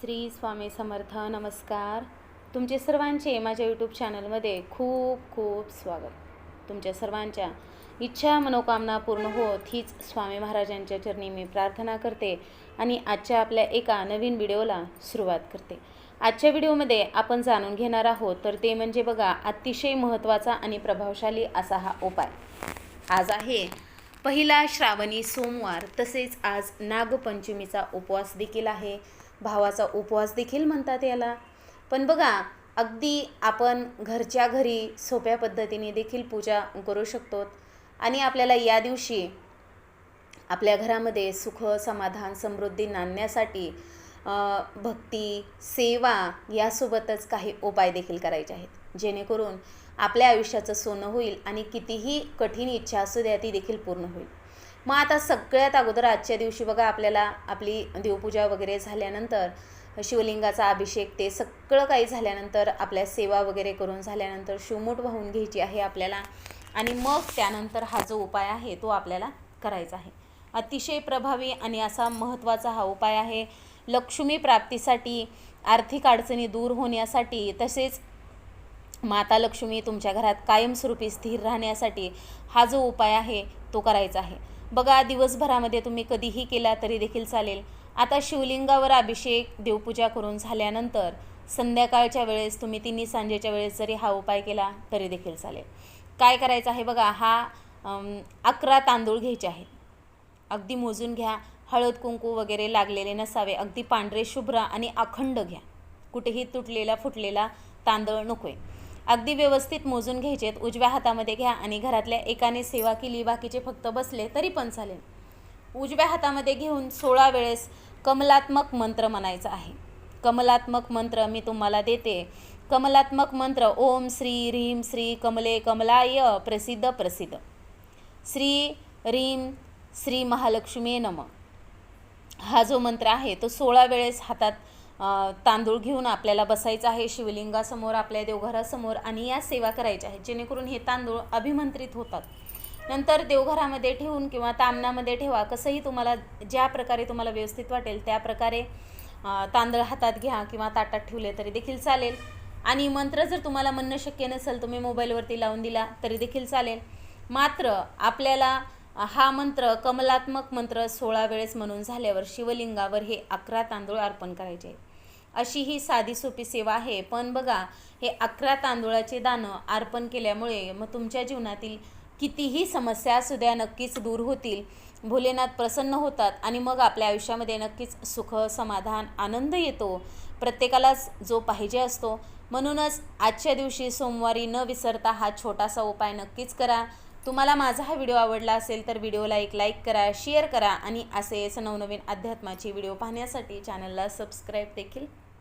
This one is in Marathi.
श्री स्वामी समर्थ नमस्कार. तुमचे सर्वांचे माझ्या यूट्यूब चॅनलमध्ये खूप खूप स्वागत. तुमच्या सर्वांच्या इच्छा मनोकामना पूर्ण होत हीच स्वामी महाराजांच्या चरणी मी प्रार्थना करते आणि आजच्या आपल्या एका नवीन व्हिडिओला सुरुवात करते. आजच्या व्हिडिओमध्ये आपण जाणून घेणार आहोत तर ते म्हणजे बघा अतिशय महत्त्वाचा आणि प्रभावशाली असा हा उपाय. आज आहे पहिला श्रावणी सोमवार तसेच आज नागपंचमीचा उपवास देखील आहे. भावाचा उपवास देखील म्हणतात याला. पण बघा अगदी आपण घरच्या घरी सोप्या पद्धतीने देखील पूजा करू शकतो. आणि आपल्याला या दिवशी आपल्या घरामध्ये सुख समाधान समृद्धी नांदण्यासाठी भक्ती सेवा यासोबतच काही उपाय देखील करायचे आहेत. जेणेकरून आपल्या आयुष्याचं सोनं होईल आणि कितीही कठीण इच्छा असू द्या ती देखील पूर्ण होईल. मग आता सगळ्यात अगोदर आजच्या दिवशी बघा आपल्याला आपली देवपूजा वगैरे झाल्यानंतर शिवलिंगाचा अभिषेक ते सगळं काही झाल्यानंतर आपल्या सेवा वगैरे करून झाल्यानंतर शिवमूठ वाहून घ्यायची आहे आपल्याला. आणि मग त्यानंतर हा जो उपाय आहे तो आपल्याला करायचा आहे. अतिशय प्रभावी आणि असा महत्त्वाचा हा उपाय आहे. लक्ष्मी प्राप्तीसाठी आर्थिक अडचणी दूर होण्यासाठी तसेच माता लक्ष्मी तुमच्या घरात कायमस्वरूपी स्थिर राहण्यासाठी हा जो उपाय आहे तो करायचा आहे. बघा दिवसभरामध्ये तुम्ही कधीही केला तरी देखील चालेल. आता शिवलिंगावर अभिषेक देवपूजा करून झाल्यानंतर संध्याकाळच्या वेळेस तुम्ही तिन्ही सांजेच्या वेळेस जरी हा उपाय केला तरी देखील चालेल. काय करायचं आहे बघा हा अकरा तांदूळ घ्यायचे आहेत. अगदी मोजून घ्या. हळद कुंकू वगैरे लागलेले नसावे. अगदी पांढरे शुभ्र आणि अखंड घ्या. कुठेही तुटलेला फुटलेला तांदळ नकोय. अगदी व्यवस्थित मोजून घ्यायचेत. उजव्या हातामध्ये घ्या आणि घरातल्या एकाने सेवा केली बाकीचे फक्त बसले तरी पण चालेल. उजव्या हातामध्ये घेऊन सोळा वेळेस कमलात्मक मंत्र म्हणायचा आहे. कमलात्मक मंत्र मी तुम्हाला देते. कमलात्मक मंत्र ओम श्री ह्रीम श्री कमले कमलाय प्रसिद्ध प्रसिद्ध. श्री ह्रीम श्री महालक्ष्मी नम. हा जो मंत्र आहे तो सोळा वेळेस हातात तांदूळ घेऊन आपल्याला बसायचं आहे शिवलिंगासमोर आपल्या देवघरासमोर आणि या सेवा करायच्या आहेत जेणेकरून हे तांदूळ अभिमंत्रित होतात. नंतर देवघरामध्ये ठेवून किंवा तामणामध्ये ठेवा कसंही तुम्हाला ज्या प्रकारे तुम्हाला व्यवस्थित वाटेल त्या प्रकारे तांदळ हातात घ्या किंवा ताटात ठेवले तरी देखील चालेल. आणि मंत्र जर तुम्हाला म्हणणं शक्य नसेल तुम्ही मोबाईलवरती लावून दिला तरी देखील चालेल. मात्र आपल्याला हा मंत्र कमलात्मक मंत्र सोळा वेळेस म्हणून झाल्यावर शिवलिंगावर हे अकरा तांदूळ अर्पण करायचे. अशी ही साधी सोपी सेवा आहे. पण बघा हे अकरा तांदूळाचे दाणं अर्पण केल्यामुळे मग तुमच्या जीवनातील कितीही समस्या असू द्या नक्कीच दूर होतील. भोलेनाथ प्रसन्न होतात आणि मग आपल्या आयुष्यामध्ये नक्कीच सुख समाधान आनंद येतो. प्रत्येकालाच जो पाहिजे असतो. म्हणूनच आजच्या दिवशी सोमवारी न विसरता हा छोटासा उपाय नक्कीच करा. तुम्हाला माझा हा व्हिडिओ आवडला असेल तर व्हिडिओला एक लाईक करा शेअर करा आणि असेच नवनवीन अध्यात्माची व्हिडिओ पाहण्यासाठी चॅनलला सबस्क्राईब देखील